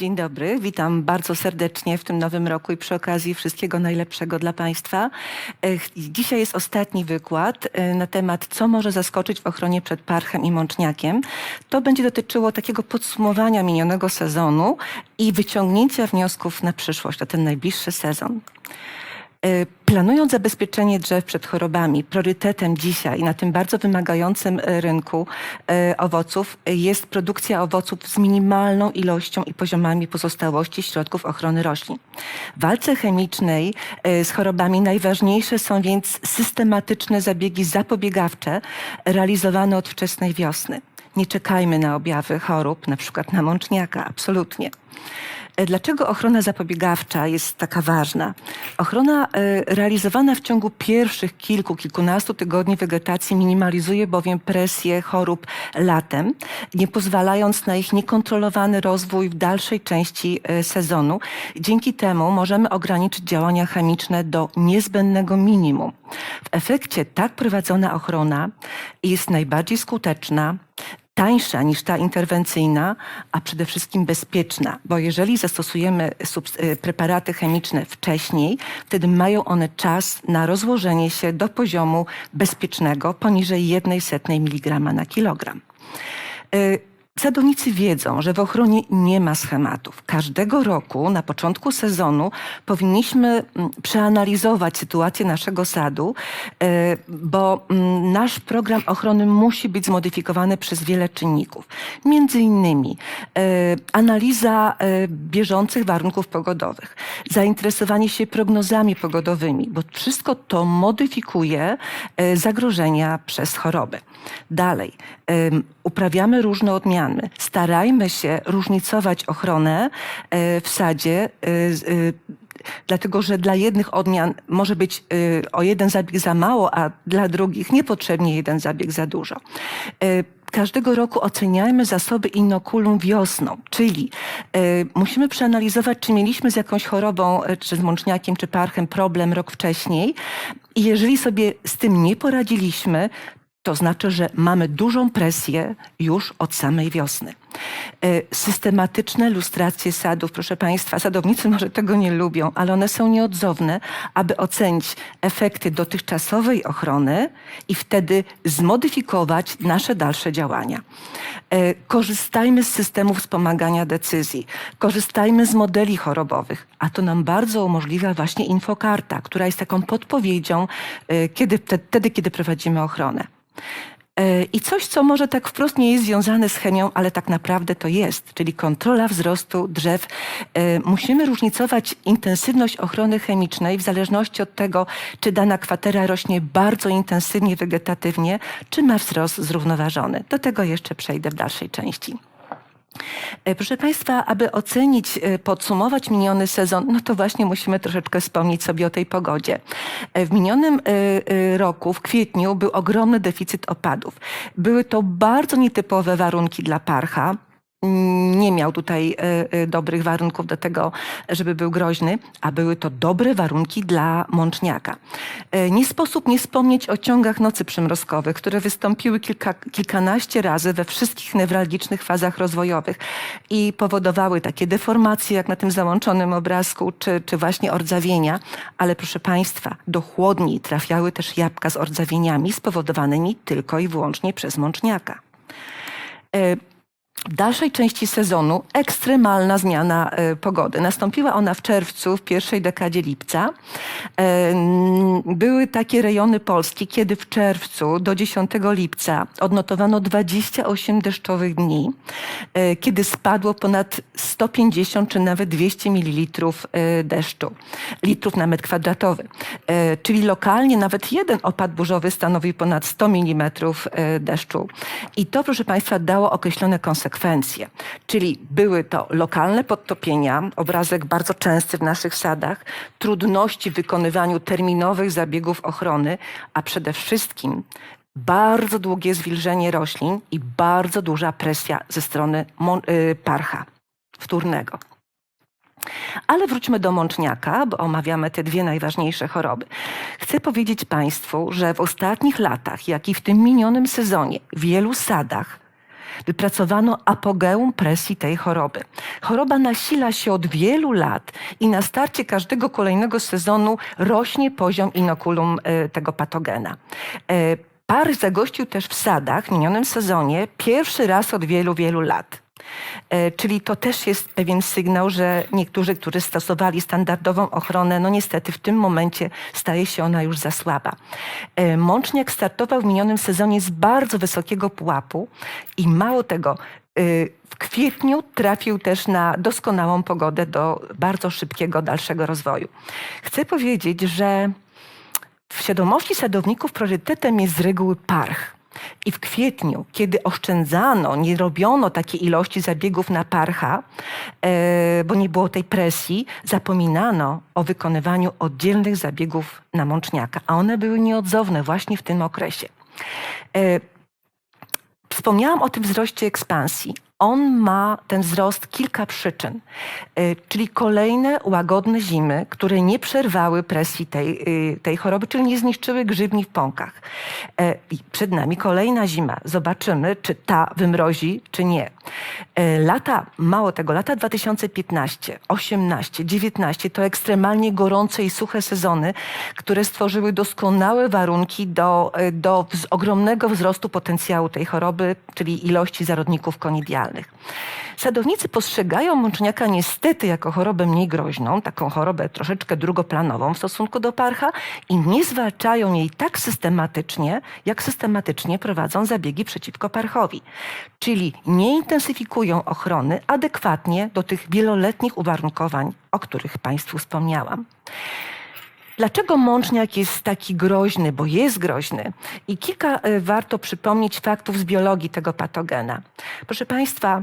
Dzień dobry, witam bardzo serdecznie w tym nowym roku i przy okazji wszystkiego najlepszego dla Państwa. Dzisiaj jest ostatni wykład e, na temat, co może zaskoczyć w ochronie przed parchem i mączniakiem. To będzie dotyczyło takiego podsumowania minionego sezonu i wyciągnięcia wniosków na przyszłość, na ten najbliższy sezon. E, Planując zabezpieczenie drzew przed chorobami, priorytetem dzisiaj na tym bardzo wymagającym e, rynku e, owoców jest produkcja owoców z minimalną ilością i poziomami pozostałości środków ochrony roślin. W walce chemicznej z chorobami najważniejsze są więc systematyczne zabiegi zapobiegawcze realizowane od wczesnej wiosny. Nie czekajmy na objawy chorób, na przykład na mączniaka, absolutnie. E, Dlaczego ochrona zapobiegawcza jest taka ważna? Ochrona e, realizowana w ciągu pierwszych kilku, kilkunastu tygodni wegetacji minimalizuje bowiem presję chorób latem, nie pozwalając na ich niekontrolowany rozwój w dalszej części e, sezonu. Dzięki temu możemy ograniczyć działania chemiczne do niezbędnego minimum. W efekcie tak prowadzona ochrona jest najbardziej skuteczna, tańsza niż ta interwencyjna, a przede wszystkim bezpieczna, bo jeżeli zastosujemy y, preparaty chemiczne wcześniej, wtedy mają one czas na rozłożenie się do poziomu bezpiecznego poniżej 1,1 mg na kilogram. Sadownicy wiedzą, że w ochronie nie ma schematów. Każdego roku na początku sezonu powinniśmy mm, przeanalizować sytuację naszego sadu, e, bo mm, nasz program ochrony musi być zmodyfikowany przez wiele czynników. Między innymi e, analiza e, bieżących warunków pogodowych, zainteresowanie się prognozami pogodowymi, bo wszystko to modyfikuje zagrożenia przez chorobę. Dalej, uprawiamy różne odmiany. Starajmy się różnicować ochronę e, w sadzie. e, e, Dlatego, że dla jednych odmian może być o jeden zabieg za mało, a dla drugich niepotrzebnie jeden zabieg za dużo. Każdego roku oceniajmy zasoby inokulum wiosną, czyli musimy przeanalizować, czy mieliśmy z jakąś chorobą, czy z mączniakiem, czy parchem problem rok wcześniej. I jeżeli sobie z tym nie poradziliśmy, to znaczy, że mamy dużą presję już od samej wiosny. E, Systematyczne lustracje sadów, proszę Państwa, sadownicy może tego nie lubią, ale one są nieodzowne, aby ocenić efekty dotychczasowej ochrony i wtedy zmodyfikować nasze dalsze działania. E, Korzystajmy z systemów wspomagania decyzji, korzystajmy z modeli chorobowych, a to nam bardzo umożliwia właśnie infokarta, która jest taką podpowiedzią, e, kiedy, wtedy, kiedy prowadzimy ochronę. E, I coś, co może tak wprost nie jest związane z chemią, ale tak naprawdę to jest, czyli kontrola wzrostu drzew. E, Musimy różnicować intensywność ochrony chemicznej w zależności od tego, czy dana kwatera rośnie bardzo intensywnie wegetatywnie, czy ma wzrost zrównoważony. Do tego jeszcze przejdę w dalszej części. E, Proszę Państwa, aby ocenić, e, podsumować miniony sezon, no to właśnie musimy troszeczkę wspomnieć sobie o tej pogodzie. E, W minionym roku, w kwietniu, był ogromny deficyt opadów. Były to bardzo nietypowe warunki dla parcha. Nie miał tutaj e, e, dobrych warunków do tego, żeby był groźny, a były to dobre warunki dla mączniaka. E, Nie sposób nie wspomnieć o ciągach nocy przymrozkowych, które wystąpiły kilka, kilkanaście razy we wszystkich newralgicznych fazach rozwojowych i powodowały takie deformacje, jak na tym załączonym obrazku, czy, czy właśnie ordzawienia. Ale proszę Państwa, do chłodni trafiały też jabłka z ordzawieniami spowodowanymi tylko i wyłącznie przez mączniaka. W dalszej części sezonu ekstremalna zmiana e, pogody. Nastąpiła ona w czerwcu, w pierwszej dekadzie lipca. E, Były takie rejony Polski, kiedy w czerwcu do 10 lipca odnotowano 28 deszczowych dni, e, kiedy spadło ponad 150 czy nawet 200 ml deszczu, litrów na metr kwadratowy. Czyli lokalnie nawet jeden opad burzowy stanowił ponad 100 mm deszczu. I to, proszę Państwa, dało określone konsekwencje. Czyli były to lokalne podtopienia, obrazek bardzo częsty w naszych sadach, trudności w wykonywaniu terminowych zabiegów ochrony, a przede wszystkim bardzo długie zwilżenie roślin i bardzo duża presja ze strony y, parcha wtórnego. Ale wróćmy do mączniaka, bo omawiamy te dwie najważniejsze choroby. Chcę powiedzieć Państwu, że w ostatnich latach, jak i w tym minionym sezonie, w wielu sadach wypracowano apogeum presji tej choroby. Choroba nasila się od wielu lat i na starcie każdego kolejnego sezonu rośnie poziom inokulum e, tego patogena. E, Par zagościł też w sadach w minionym sezonie pierwszy raz od wielu, wielu lat. E, Czyli to też jest pewien sygnał, że niektórzy, którzy stosowali standardową ochronę, no niestety w tym momencie staje się ona już za słaba. E, Mączniak startował w minionym sezonie z bardzo wysokiego pułapu i mało tego, e, w kwietniu trafił też na doskonałą pogodę do bardzo szybkiego dalszego rozwoju. Chcę powiedzieć, że w świadomości sadowników priorytetem jest z reguły parch. I w kwietniu, kiedy oszczędzano, nie robiono takiej ilości zabiegów na parcha, e, bo nie było tej presji, zapominano o wykonywaniu oddzielnych zabiegów na mączniaka, a one były nieodzowne właśnie w tym okresie. E, Wspomniałam o tym wzroście ekspansji. On ma ten wzrost kilka przyczyn, E, czyli kolejne łagodne zimy, które nie przerwały presji tej, y, tej choroby, czyli nie zniszczyły grzybni w pąkach. E, I przed nami kolejna zima. Zobaczymy, czy ta wymrozi, czy nie. E, Lata, mało tego, lata 2015, 18, 19 to ekstremalnie gorące i suche sezony, które stworzyły doskonałe warunki do, e, do ogromnego wzrostu potencjału tej choroby, czyli ilości zarodników konidialnych. Sadownicy postrzegają mączniaka niestety jako chorobę mniej groźną, taką chorobę troszeczkę drugoplanową w stosunku do parcha i nie zwalczają jej tak systematycznie, jak systematycznie prowadzą zabiegi przeciwko parchowi. Czyli nie intensyfikują ochrony adekwatnie do tych wieloletnich uwarunkowań, o których Państwu wspomniałam. Dlaczego mączniak jest taki groźny? Bo jest groźny. I kilka e, warto przypomnieć faktów z biologii tego patogena. Proszę Państwa,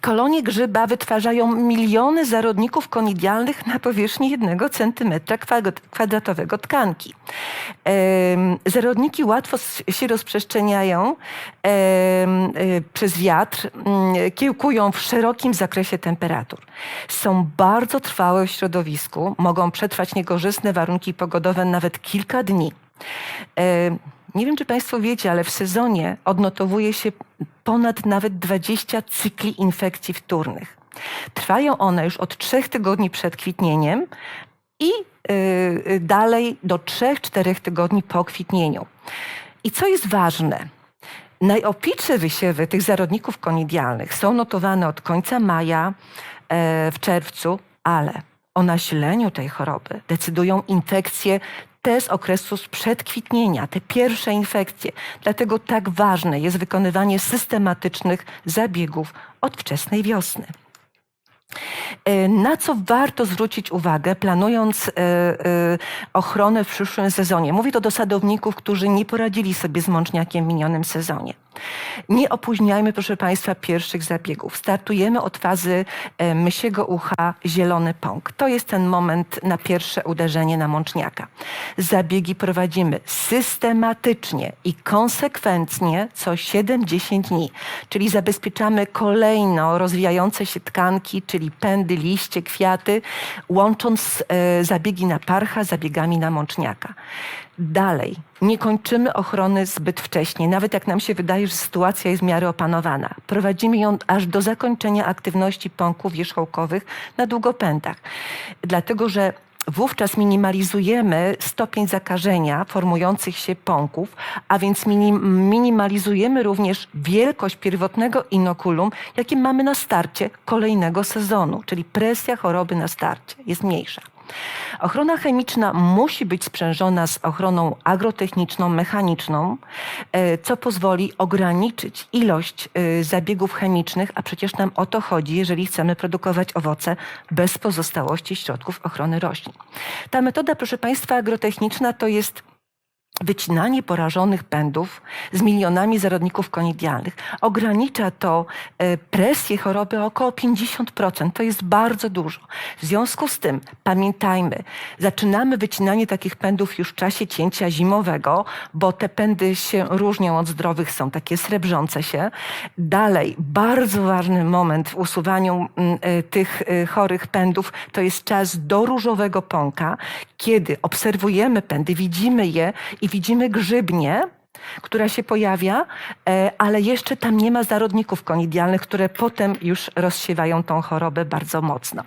Kolonie grzyba wytwarzają miliony zarodników konidialnych na powierzchni jednego centymetra kwad- kwadratowego tkanki. Zarodniki łatwo się rozprzestrzeniają y, przez wiatr, mm, kiełkują w szerokim zakresie temperatur. Są bardzo trwałe w środowisku, mogą przetrwać niekorzystne warunki pogodowe nawet kilka dni. Nie wiem, czy Państwo wiecie, ale w sezonie odnotowuje się ponad nawet 20 cykli infekcji wtórnych. Trwają one już od trzech tygodni przed kwitnieniem i yy, dalej do 3-4 tygodni po kwitnieniu. I co jest ważne? Najopitsze wysiewy tych zarodników konidialnych są notowane od końca maja e, w czerwcu, ale o nasileniu tej choroby decydują infekcje te z okresu sprzed kwitnienia, te pierwsze infekcje. Dlatego tak ważne jest wykonywanie systematycznych zabiegów od wczesnej wiosny. E, Na co warto zwrócić uwagę, planując e, e, ochronę w przyszłym sezonie? Mówię to do sadowników, którzy nie poradzili sobie z mączniakiem w minionym sezonie. Nie opóźniajmy, proszę Państwa, pierwszych zabiegów. Startujemy od fazy e, mysiego ucha zielony pąk. To jest ten moment na pierwsze uderzenie na mączniaka. Zabiegi prowadzimy systematycznie i konsekwentnie co 7-10 dni, czyli zabezpieczamy kolejno rozwijające się tkanki, czyli pędy, liście, kwiaty, łącząc e, zabiegi na parcha zabiegami na mączniaka. Dalej, nie kończymy ochrony zbyt wcześnie, nawet jak nam się wydaje, że sytuacja jest w miarę opanowana. Prowadzimy ją aż do zakończenia aktywności pąków wierzchołkowych na długopędach. Dlatego, że Wówczas minimalizujemy stopień zakażenia formujących się pąków, a więc minim, minimalizujemy również wielkość pierwotnego inokulum, jakie mamy na starcie kolejnego sezonu, czyli presja choroby na starcie jest mniejsza. Ochrona chemiczna musi być sprzężona z ochroną agrotechniczną, mechaniczną, e, co pozwoli ograniczyć ilość e, zabiegów chemicznych, a przecież nam o to chodzi, jeżeli chcemy produkować owoce bez pozostałości środków ochrony roślin. Ta metoda, proszę Państwa, agrotechniczna to jest wycinanie porażonych pędów z milionami zarodników konidialnych. Ogranicza to e, presję choroby o około 50%. To jest bardzo dużo. W związku z tym pamiętajmy, zaczynamy wycinanie takich pędów już w czasie cięcia zimowego, bo te pędy się różnią od zdrowych, są takie srebrzące się. Dalej, bardzo ważny moment w usuwaniu mm, e, tych e, chorych pędów to jest czas do różowego pąka, kiedy obserwujemy pędy, widzimy je i widzimy grzybnie, która się pojawia, e, ale jeszcze tam nie ma zarodników konidialnych, które potem już rozsiewają tą chorobę bardzo mocno.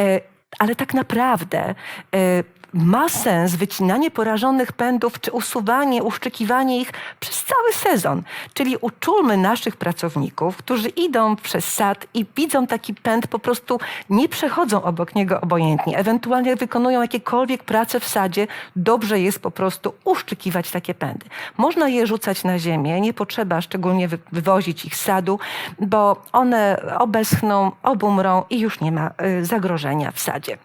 E, Ale tak naprawdę e, ma sens wycinanie porażonych pędów, czy usuwanie, uszczykiwanie ich przez cały sezon. Czyli uczulmy naszych pracowników, którzy idą przez sad i widzą taki pęd, po prostu nie przechodzą obok niego obojętnie. Ewentualnie jak wykonują jakiekolwiek prace w sadzie, dobrze jest po prostu uszczykiwać takie pędy. Można je rzucać na ziemię, nie potrzeba szczególnie wy- wywozić ich z sadu, bo one obeschną, obumrą i już nie ma y, zagrożenia w sadzie.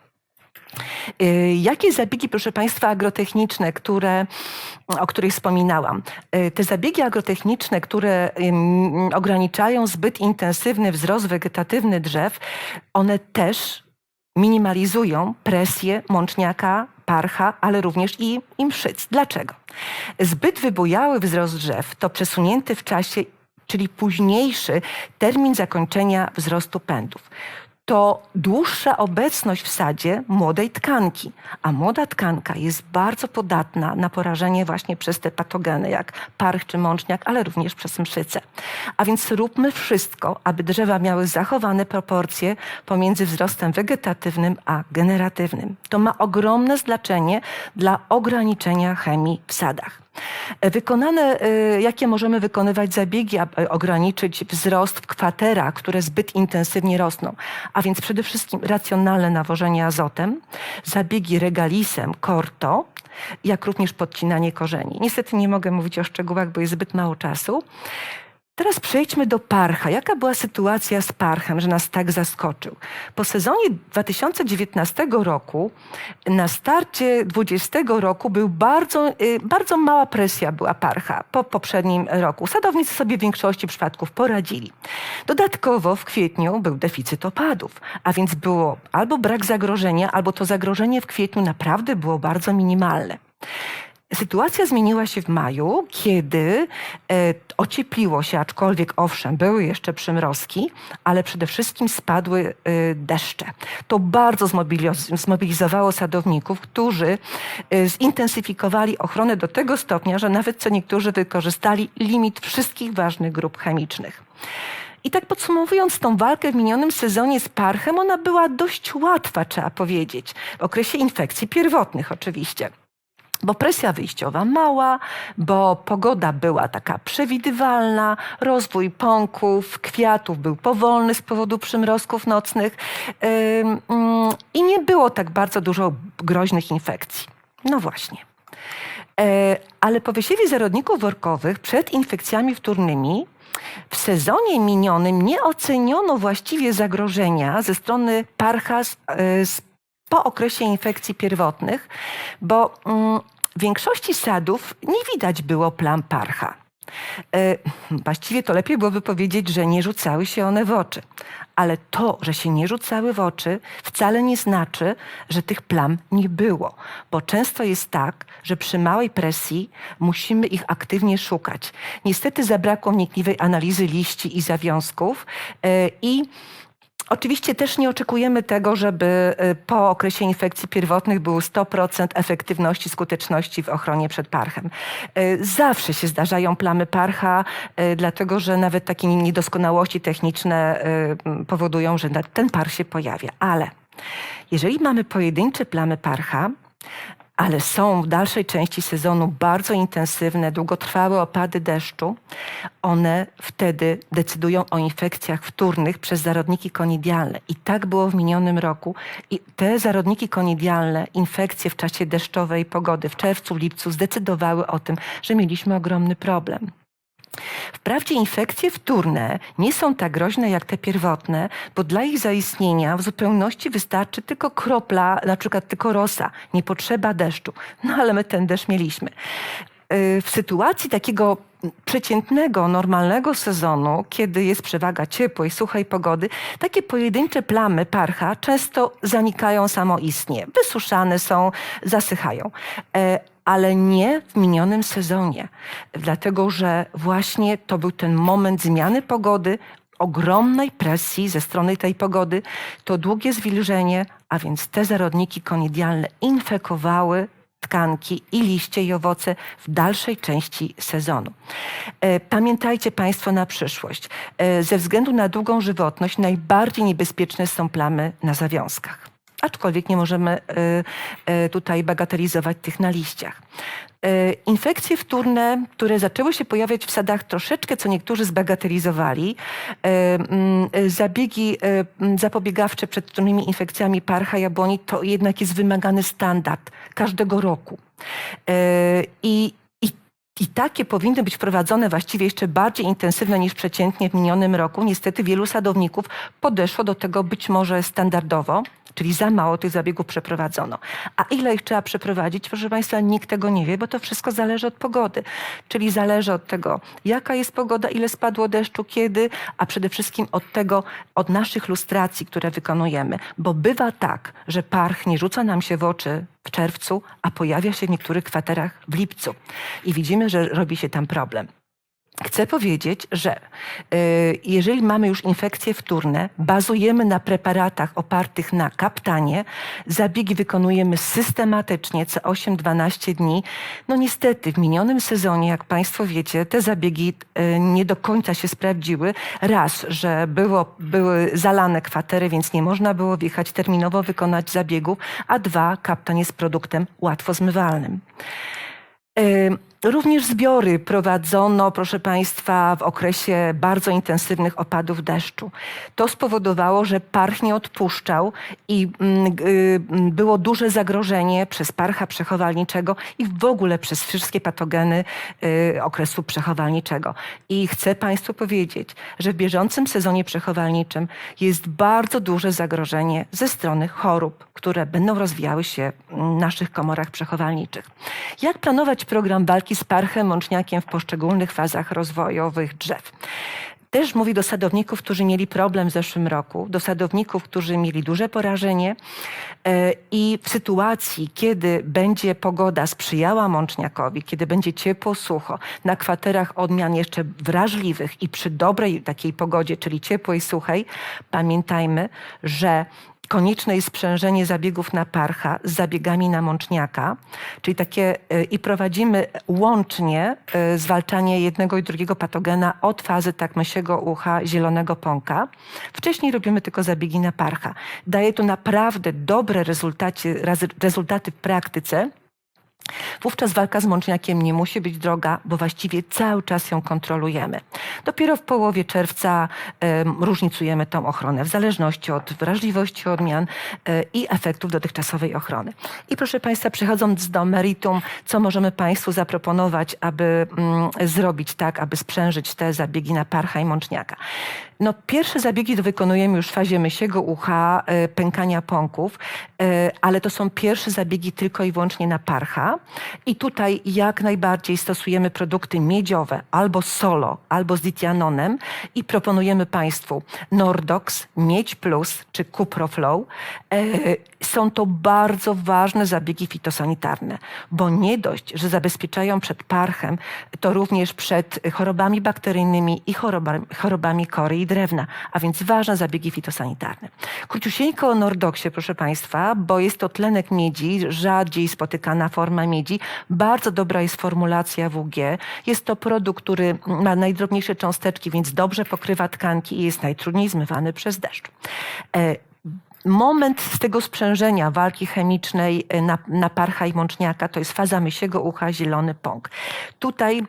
Y, Jakie zabiegi, proszę Państwa, agrotechniczne, które, o których wspominałam? Y, Te zabiegi agrotechniczne, które ograniczają zbyt intensywny wzrost wegetatywny drzew, one też minimalizują presję mączniaka, parcha, ale również i, i mszyc. Dlaczego? Zbyt wybujały wzrost drzew to przesunięty w czasie, czyli późniejszy termin zakończenia wzrostu pędów to dłuższa obecność w sadzie młodej tkanki. A młoda tkanka jest bardzo podatna na porażenie właśnie przez te patogeny, jak parch czy mączniak, ale również przez mszyce. A więc róbmy wszystko, aby drzewa miały zachowane proporcje pomiędzy wzrostem wegetatywnym a generatywnym. To ma ogromne znaczenie dla ograniczenia chemii w sadach. Wykonane, y, jakie możemy wykonywać zabiegi, aby ograniczyć wzrost w kwaterach, które zbyt intensywnie rosną, a więc przede wszystkim racjonalne nawożenie azotem, zabiegi regalisem, korto, jak również podcinanie korzeni. Niestety nie mogę mówić o szczegółach, bo jest zbyt mało czasu. Teraz przejdźmy do parcha. Jaka była sytuacja z parchem, że nas tak zaskoczył? Po sezonie 2019 roku, na starcie 2020 roku był bardzo, y, bardzo mała presja była parcha po poprzednim roku. Sadownicy sobie w większości przypadków poradzili. Dodatkowo w kwietniu był deficyt opadów, a więc było albo brak zagrożenia, albo to zagrożenie w kwietniu naprawdę było bardzo minimalne. Sytuacja zmieniła się w maju, kiedy e, ociepliło się, aczkolwiek owszem, były jeszcze przymrozki, ale przede wszystkim spadły e, deszcze. To bardzo zmobiliz- zmobilizowało sadowników, którzy e, zintensyfikowali ochronę do tego stopnia, że nawet co niektórzy wykorzystali limit wszystkich ważnych grup chemicznych. I tak podsumowując tą walkę w minionym sezonie z parchem, ona była dość łatwa, trzeba powiedzieć. W okresie infekcji pierwotnych oczywiście bo presja wyjściowa mała, bo pogoda była taka przewidywalna, rozwój pąków, kwiatów był powolny z powodu przymrozków nocnych ym, i nie było tak bardzo dużo groźnych infekcji. No właśnie. E, ale po wysiewie zarodników workowych przed infekcjami wtórnymi w sezonie minionym nie oceniono właściwie zagrożenia ze strony parcha z, e, z, po okresie infekcji pierwotnych, bo mm, w większości sadów nie widać było plam parcha. E, Właściwie to lepiej byłoby powiedzieć, że nie rzucały się one w oczy. Ale to, że się nie rzucały w oczy, wcale nie znaczy, że tych plam nie było. Bo często jest tak, że przy małej presji musimy ich aktywnie szukać. Niestety zabrakło wnikliwej analizy liści i zawiązków e, i Oczywiście też nie oczekujemy tego, żeby y, po okresie infekcji pierwotnych było 100% efektywności, skuteczności w ochronie przed parchem. Y, Zawsze się zdarzają plamy parcha, y, dlatego że nawet takie niedoskonałości techniczne powodują, że ten par się pojawia. Ale jeżeli mamy pojedyncze plamy parcha, ale są w dalszej części sezonu bardzo intensywne, długotrwałe opady deszczu, one wtedy decydują o infekcjach wtórnych przez zarodniki konidialne. I tak było w minionym roku. I te zarodniki konidialne, infekcje w czasie deszczowej pogody w czerwcu, lipcu zdecydowały o tym, że mieliśmy ogromny problem. Wprawdzie infekcje wtórne nie są tak groźne jak te pierwotne, bo dla ich zaistnienia w zupełności wystarczy tylko kropla, na przykład tylko rosa, nie potrzeba deszczu. No ale my ten deszcz mieliśmy. Y, W sytuacji takiego przeciętnego, normalnego sezonu, kiedy jest przewaga ciepłej, suchej pogody, takie pojedyncze plamy parcha często zanikają samoistnie. Wysuszane są, zasychają. Ale nie w minionym sezonie, dlatego że właśnie to był ten moment zmiany pogody, ogromnej presji ze strony tej pogody, to długie zwilżenie, a więc te zarodniki konidialne infekowały tkanki i liście i owoce w dalszej części sezonu. E, Pamiętajcie Państwo na przyszłość. e, Ze względu na długą żywotność najbardziej niebezpieczne są plamy na zawiązkach. Aczkolwiek nie możemy e, e, tutaj bagatelizować tych na liściach. E, Infekcje wtórne, które zaczęły się pojawiać w sadach troszeczkę, co niektórzy zbagatelizowali, mm, zabiegi mm, zapobiegawcze przed wtórnymi infekcjami parcha jabłoni to jednak jest wymagany standard każdego roku. I i takie powinny być prowadzone właściwie jeszcze bardziej intensywne niż przeciętnie w minionym roku. Niestety wielu sadowników podeszło do tego być może standardowo, czyli za mało tych zabiegów przeprowadzono. A ile ich trzeba przeprowadzić, proszę Państwa, nikt tego nie wie, bo to wszystko zależy od pogody. Czyli zależy od tego, jaka jest pogoda, ile spadło deszczu, kiedy, a przede wszystkim od tego, od naszych lustracji, które wykonujemy. Bo bywa tak, że parch nie rzuca nam się w oczy w czerwcu, a pojawia się w niektórych kwaterach w lipcu. I widzimy, że robi się tam problem. Chcę powiedzieć, że y, jeżeli mamy już infekcje wtórne, bazujemy na preparatach opartych na kaptanie, zabiegi wykonujemy systematycznie co 8-12 dni. No niestety w minionym sezonie, jak Państwo wiecie, te zabiegi y, nie do końca się sprawdziły. Raz, że było, były zalane kwatery, więc nie można było wjechać terminowo wykonać zabiegów, a dwa, kaptan jest produktem łatwo zmywalnym. Y, Również zbiory prowadzono, proszę Państwa, w okresie bardzo intensywnych opadów deszczu. To spowodowało, że parch nie odpuszczał i mm, mm, było duże zagrożenie przez parcha przechowalniczego i w ogóle przez wszystkie patogeny y, okresu przechowalniczego. I chcę Państwu powiedzieć, że w bieżącym sezonie przechowalniczym jest bardzo duże zagrożenie ze strony chorób, które będą rozwijały się w naszych komorach przechowalniczych. Jak planować program walki z parchem, mączniakiem w poszczególnych fazach rozwojowych drzew? Też mówi do sadowników, którzy mieli problem w zeszłym roku, do sadowników, którzy mieli duże porażenie e, i w sytuacji, kiedy będzie pogoda sprzyjała mączniakowi, kiedy będzie ciepło, sucho, na kwaterach odmian jeszcze wrażliwych i przy dobrej takiej pogodzie, czyli ciepłej, suchej, pamiętajmy, że konieczne jest sprzężenie zabiegów na parcha z zabiegami na mączniaka, czyli takie y, i prowadzimy łącznie y, zwalczanie jednego i drugiego patogena od fazy takmysiego ucha zielonego pąka. Wcześniej robimy tylko zabiegi na parcha. Daje to naprawdę dobre rezultaty, rezultaty w praktyce. Wówczas walka z mączniakiem nie musi być droga, bo właściwie cały czas ją kontrolujemy. Dopiero w połowie czerwca em, różnicujemy tą ochronę w zależności od wrażliwości odmian e, i efektów dotychczasowej ochrony. I proszę Państwa, przechodząc do meritum, co możemy Państwu zaproponować, aby mm, zrobić tak, aby sprzężyć te zabiegi na parcha i mączniaka. No, pierwsze zabiegi to wykonujemy już w fazie mysiego ucha, e, pękania pąków, e, ale to są pierwsze zabiegi tylko i wyłącznie na parcha. I tutaj jak najbardziej stosujemy produkty miedziowe, albo solo, albo z ditianonem i proponujemy Państwu Nordox, Miedź Plus czy Cuproflow. E, Są to bardzo ważne zabiegi fitosanitarne, bo nie dość, że zabezpieczają przed parchem, to również przed chorobami bakteryjnymi i chorobami, chorobami kory i drewna, a więc ważne zabiegi fitosanitarne. Króciusieńko o Nordoxie, proszę Państwa, bo jest to tlenek miedzi, rzadziej spotykana forma miedzi. Bardzo dobra jest formulacja WG. Jest to produkt, który ma najdrobniejsze cząsteczki, więc dobrze pokrywa tkanki i jest najtrudniej zmywany przez deszcz. E, Moment z tego sprzężenia walki chemicznej e, na, na parcha i mączniaka to jest faza mysiego ucha, zielony pąk. Tutaj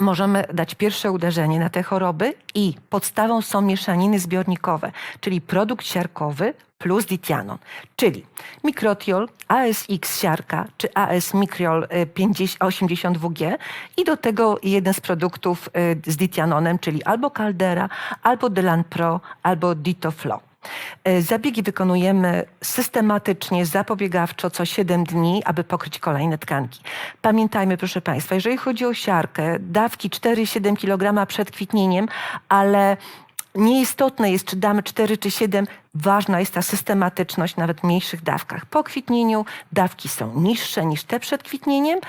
możemy dać pierwsze uderzenie na te choroby i podstawą są mieszaniny zbiornikowe, czyli produkt siarkowy plus ditianon, czyli mikrotiol, ASX siarka czy AS Microl y, 50 80WG i do tego jeden z produktów y, z ditianonem, czyli albo Caldera, albo Delan Pro, albo Ditoflow. E, Zabiegi wykonujemy systematycznie, zapobiegawczo co 7 dni, aby pokryć kolejne tkanki. Pamiętajmy, proszę Państwa, jeżeli chodzi o siarkę, dawki 4-7 kg przed kwitnieniem, ale Nieistotne jest, czy damy 4 czy 7. Ważna jest ta systematyczność nawet w mniejszych dawkach. Po kwitnieniu dawki są niższe niż te przed kwitnieniem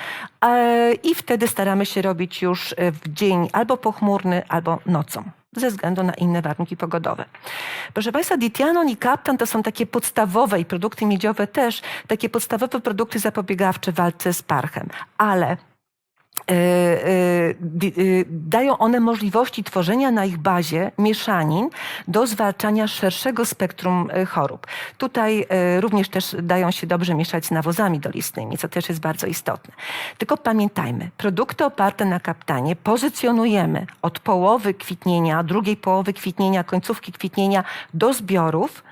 e, i wtedy staramy się robić już e, w dzień albo pochmurny, albo nocą. Ze względu na inne warunki pogodowe. Proszę Państwa, Ditianon i Kaptan to są takie podstawowe i produkty miedziowe też, takie podstawowe produkty zapobiegawcze w walce z parchem, ale dają one możliwości tworzenia na ich bazie mieszanin do zwalczania szerszego spektrum chorób. Tutaj również też dają się dobrze mieszać z nawozami dolistnymi, co też jest bardzo istotne. Tylko pamiętajmy, produkty oparte na kaptanie pozycjonujemy od połowy kwitnienia, drugiej połowy kwitnienia, końcówki kwitnienia do zbiorów,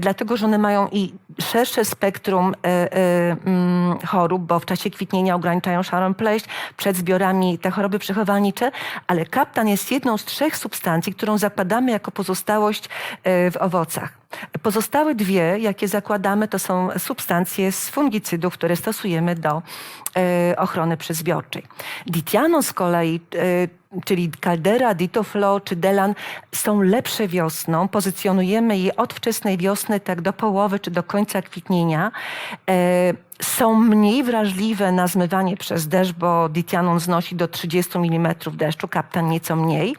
dlatego że one mają i szersze spektrum e, e, mm, chorób, bo w czasie kwitnienia ograniczają szarą pleść, przed zbiorami te choroby przechowalnicze, ale kaptan jest jedną z trzech substancji, którą zakładamy jako pozostałość e, w owocach. Pozostałe dwie, jakie zakładamy, to są substancje z fungicydów, które stosujemy do e, ochrony przyzbiorczej. Ditianon z kolei, e, czyli Caldera, Ditoflo czy Delan są lepsze wiosną. Pozycjonujemy je od wczesnej wiosny tak do połowy czy do końca kwitnienia. Są mniej wrażliwe na zmywanie przez deszcz, bo ditianon znosi do 30 mm deszczu, kaptan nieco mniej.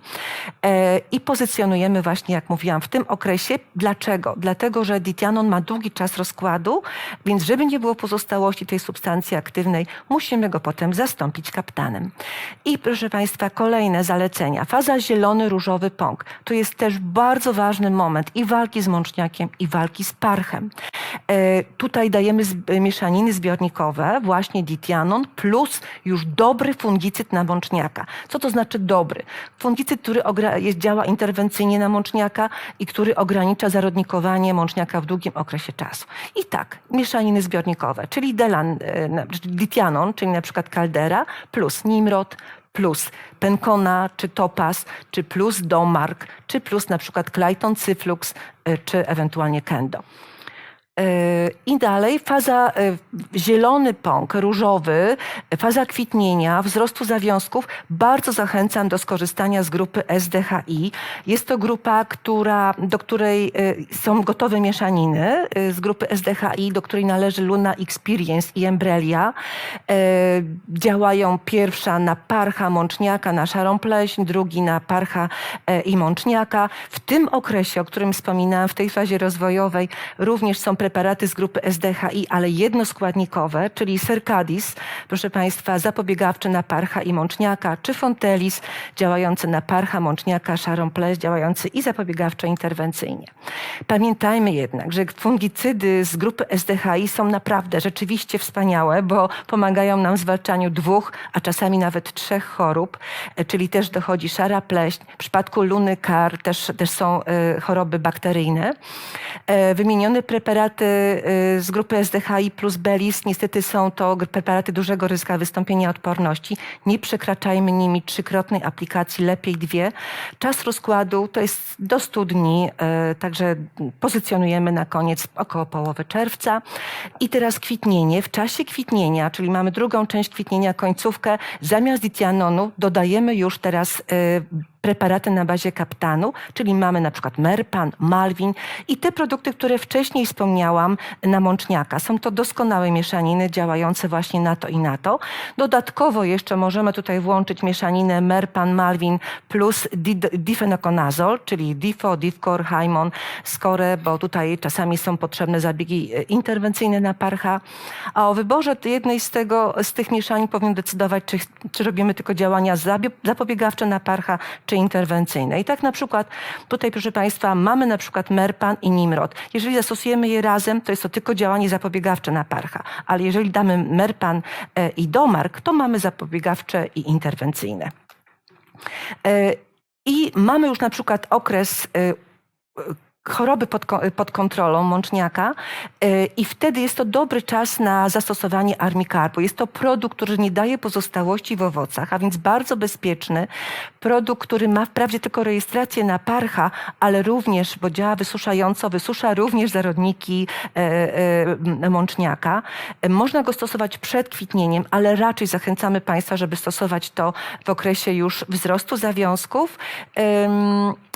E, I pozycjonujemy właśnie, jak mówiłam, w tym okresie. Dlaczego? Dlatego, że ditianon ma długi czas rozkładu, więc żeby nie było pozostałości tej substancji aktywnej, musimy go potem zastąpić kaptanem. I proszę Państwa, kolejne zalecenia. Faza zielony, różowy pąk. To jest też bardzo ważny moment i walki z mączniakiem, i walki z parchem. E, tutaj dajemy z, mieszaniny zbiornikowe, właśnie ditianon, plus już dobry fungicyd na mączniaka. Co to znaczy dobry? Fungicyd, który jest, działa interwencyjnie na mączniaka i który ogranicza zarodnikowanie mączniaka w długim okresie czasu. I tak, mieszaniny zbiornikowe, czyli delan, e, ditianon, czyli na przykład caldera, plus nimrod, plus penkona, czy topaz, czy plus domark, czy plus na przykład Clayton cyflux, e, czy ewentualnie kendo. E, I dalej faza e, zielony pąk, różowy, faza kwitnienia, wzrostu zawiązków. Bardzo zachęcam do skorzystania z grupy SDHI. Jest to grupa, która, do której e, są gotowe mieszaniny z grupy SDHI, do której należy Luna Experience i Embrelia. Działają pierwsza na parcha mączniaka, na szarą pleśń, drugi na parcha e, i mączniaka. W tym okresie, o którym wspominałam, w tej fazie rozwojowej, również są preparaty z grupy SDHI, ale jednoskładnikowe, czyli Sercadis, proszę Państwa, zapobiegawczy na parcha i mączniaka, czy Fontelis, działający na parcha, mączniaka, szarą pleść, działający i zapobiegawczo interwencyjnie. Pamiętajmy jednak, że fungicydy z grupy SDHI są naprawdę rzeczywiście wspaniałe, bo pomagają nam w zwalczaniu dwóch, a czasami nawet trzech chorób, e, czyli też dochodzi szara pleść. W przypadku luny kar też, też są e, choroby bakteryjne. E, Wymienione preparaty e, z grupy SDHI plus Belis, niestety są to preparaty dużego ryzyka wystąpienia odporności. Nie przekraczajmy nimi trzykrotnej aplikacji, lepiej dwie. Czas rozkładu to jest do 100 dni, e, także pozycjonujemy na koniec około połowy czerwca. I teraz kwitnienie. W czasie kwitnienia, czyli mamy drugą część kwitnienia, końcówkę, zamiast ditianonu dodajemy już teraz e, preparaty na bazie kaptanu, czyli mamy na przykład Merpan, Malwin i te produkty, które wcześniej wspomniałam na mączniaka. Są to doskonałe mieszaniny działające właśnie na to i na to. Dodatkowo jeszcze możemy tutaj włączyć mieszaninę Merpan, Malwin plus di- difenoconazol, czyli Difo, Difcor, Haimon, Score, bo tutaj czasami są potrzebne zabiegi e, interwencyjne na parcha. A o wyborze jednej z, tego, z tych mieszanin powinien decydować, czy, czy robimy tylko działania zapobiegawcze na parcha, czy interwencyjne. I tak na przykład tutaj, proszę Państwa, mamy na przykład Merpan i Nimrod. Jeżeli zastosujemy je razem, to jest to tylko działanie zapobiegawcze na parcha. Ale jeżeli damy Merpan e, i Domark, to mamy zapobiegawcze i interwencyjne. E, I mamy już na przykład okres e, choroby pod, pod kontrolą mączniaka e, i wtedy jest to dobry czas na zastosowanie armikarpu. Jest to produkt, który nie daje pozostałości w owocach, a więc bardzo bezpieczny. Produkt, który ma wprawdzie tylko rejestrację na parcha, ale również, bo działa wysuszająco, wysusza również zarodniki e, e, mączniaka. Można go stosować przed kwitnieniem, ale raczej zachęcamy Państwa, żeby stosować to w okresie już wzrostu zawiązków.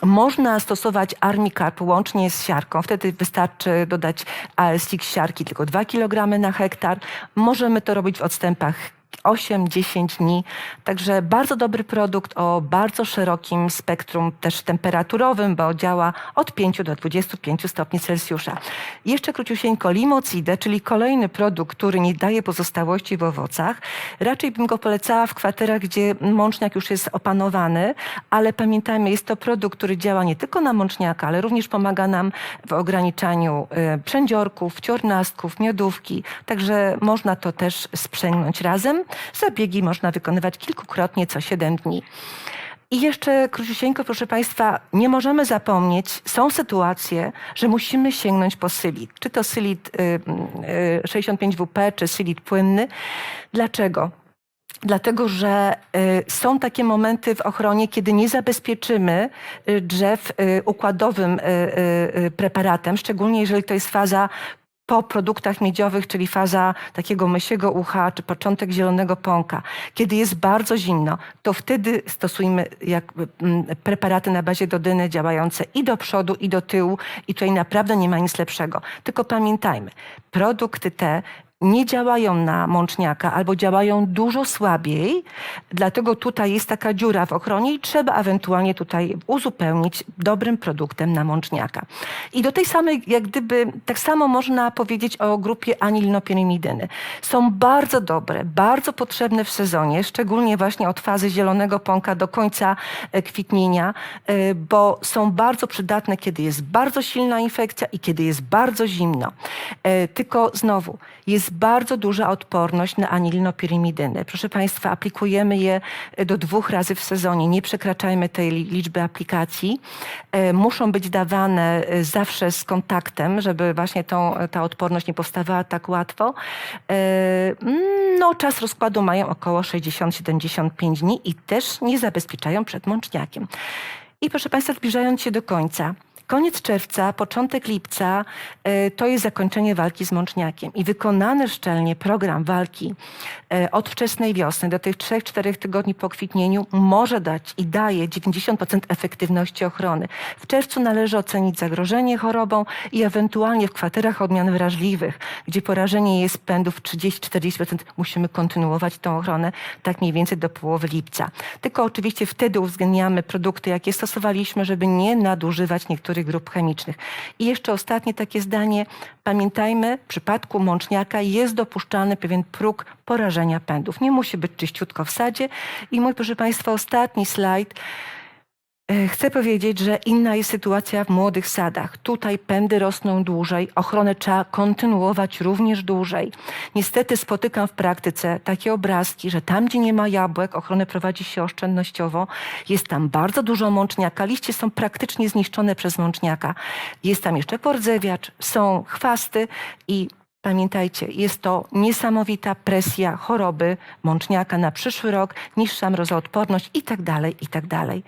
Można stosować armikarp łącznie z siarką. Wtedy wystarczy dodać ASX siarki tylko 2 kg na hektar. Możemy to robić w odstępach 8-10 dni. Także bardzo dobry produkt o bardzo szerokim spektrum też temperaturowym, bo działa od 5 do 25 stopni Celsjusza. Jeszcze króciusieńko limocidę, czyli kolejny produkt, który nie daje pozostałości w owocach. Raczej bym go polecała w kwaterach, gdzie mączniak już jest opanowany, ale pamiętajmy, jest to produkt, który działa nie tylko na mączniaka, ale również pomaga nam w ograniczaniu y, przędziorków, ciornastków, miodówki. Także można to też sprzęgnąć razem. Zabiegi można wykonywać kilkukrotnie co 7 dni. I jeszcze króciusieńko, proszę Państwa, nie możemy zapomnieć, są sytuacje, że musimy sięgnąć po sylit. Czy to sylit y, y, 65WP, czy sylit płynny. Dlaczego? Dlatego, że y, są takie momenty w ochronie, kiedy nie zabezpieczymy y, drzew y, układowym y, y, y, preparatem, szczególnie jeżeli to jest faza po produktach miedziowych, czyli faza takiego mysiego ucha, czy początek zielonego pąka. Kiedy jest bardzo zimno, to wtedy stosujmy jakby mm, preparaty na bazie dodyny działające i do przodu, i do tyłu. I tutaj naprawdę nie ma nic lepszego. Tylko pamiętajmy, produkty te nie działają na mączniaka albo działają dużo słabiej, dlatego tutaj jest taka dziura w ochronie i trzeba ewentualnie tutaj uzupełnić dobrym produktem na mączniaka. I do tej samej, jak gdyby, tak samo można powiedzieć o grupie anilnopirimidyny. Są bardzo dobre, bardzo potrzebne w sezonie, szczególnie właśnie od fazy zielonego pąka do końca e, kwitnienia, e, bo są bardzo przydatne, kiedy jest bardzo silna infekcja i kiedy jest bardzo zimno. E, Tylko znowu, jest bardzo duża odporność na anilinopirymidyny. Proszę Państwa, aplikujemy je do dwóch razy w sezonie. Nie przekraczajmy tej li- liczby aplikacji. E, Muszą być dawane e, zawsze z kontaktem, żeby właśnie tą, ta odporność nie powstawała tak łatwo. E, mm, No, czas rozkładu mają około 60-75 dni i też nie zabezpieczają przed mączniakiem. I proszę Państwa, zbliżając się do końca, Koniec czerwca, początek lipca e, to jest zakończenie walki z mączniakiem. I wykonany szczelnie program walki e, od wczesnej wiosny do tych 3-4 tygodni po kwitnieniu może dać i daje 90% efektywności ochrony. W czerwcu należy ocenić zagrożenie chorobą i ewentualnie w kwaterach odmian wrażliwych, gdzie porażenie jest pędów 30-40%, musimy kontynuować tą ochronę tak mniej więcej do połowy lipca. Tylko oczywiście wtedy uwzględniamy produkty, jakie stosowaliśmy, żeby nie nadużywać niektórych grup chemicznych. I jeszcze ostatnie takie zdanie. Pamiętajmy, w przypadku mączniaka jest dopuszczalny pewien próg porażenia pędów. Nie musi być czyściutko w sadzie. I mój, proszę Państwa, ostatni slajd. E, Chcę powiedzieć, że inna jest sytuacja w młodych sadach. Tutaj pędy rosną dłużej, ochronę trzeba kontynuować również dłużej. Niestety spotykam w praktyce takie obrazki, że tam, gdzie nie ma jabłek, ochronę prowadzi się oszczędnościowo. Jest tam bardzo dużo mączniaka, liście są praktycznie zniszczone przez mączniaka. Jest tam jeszcze pordzewiacz, są chwasty i Pamiętajcie, jest to niesamowita presja choroby mączniaka na przyszły rok, niższa mrozoodporność i tak dalej, i tak dalej.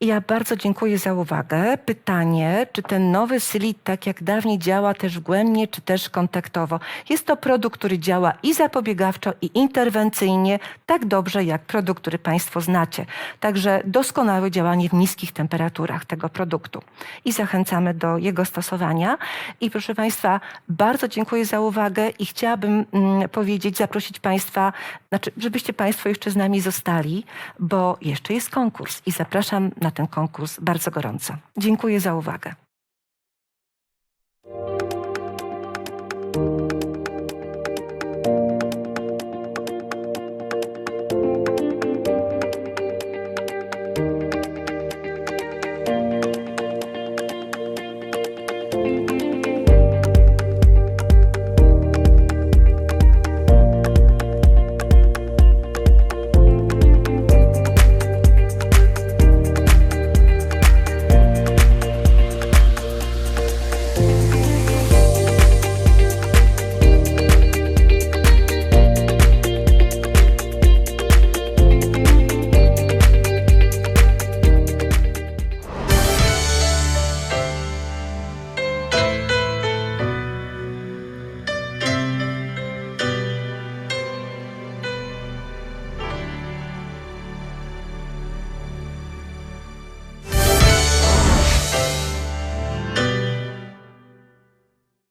Ja bardzo dziękuję za uwagę. Pytanie, czy ten nowy sylit, tak jak dawniej, działa też wgłębnie, czy też kontaktowo? Jest to produkt, który działa i zapobiegawczo, i interwencyjnie, tak dobrze jak produkt, który Państwo znacie. Także doskonałe działanie w niskich temperaturach tego produktu. I zachęcamy do jego stosowania. I proszę Państwa, bardzo dziękuję za uwagę i chciałabym mm, powiedzieć, zaprosić Państwa, znaczy, żebyście Państwo jeszcze z nami zostali, bo jeszcze jest konkurs i zapraszam na ten konkurs bardzo gorąco. Dziękuję za uwagę.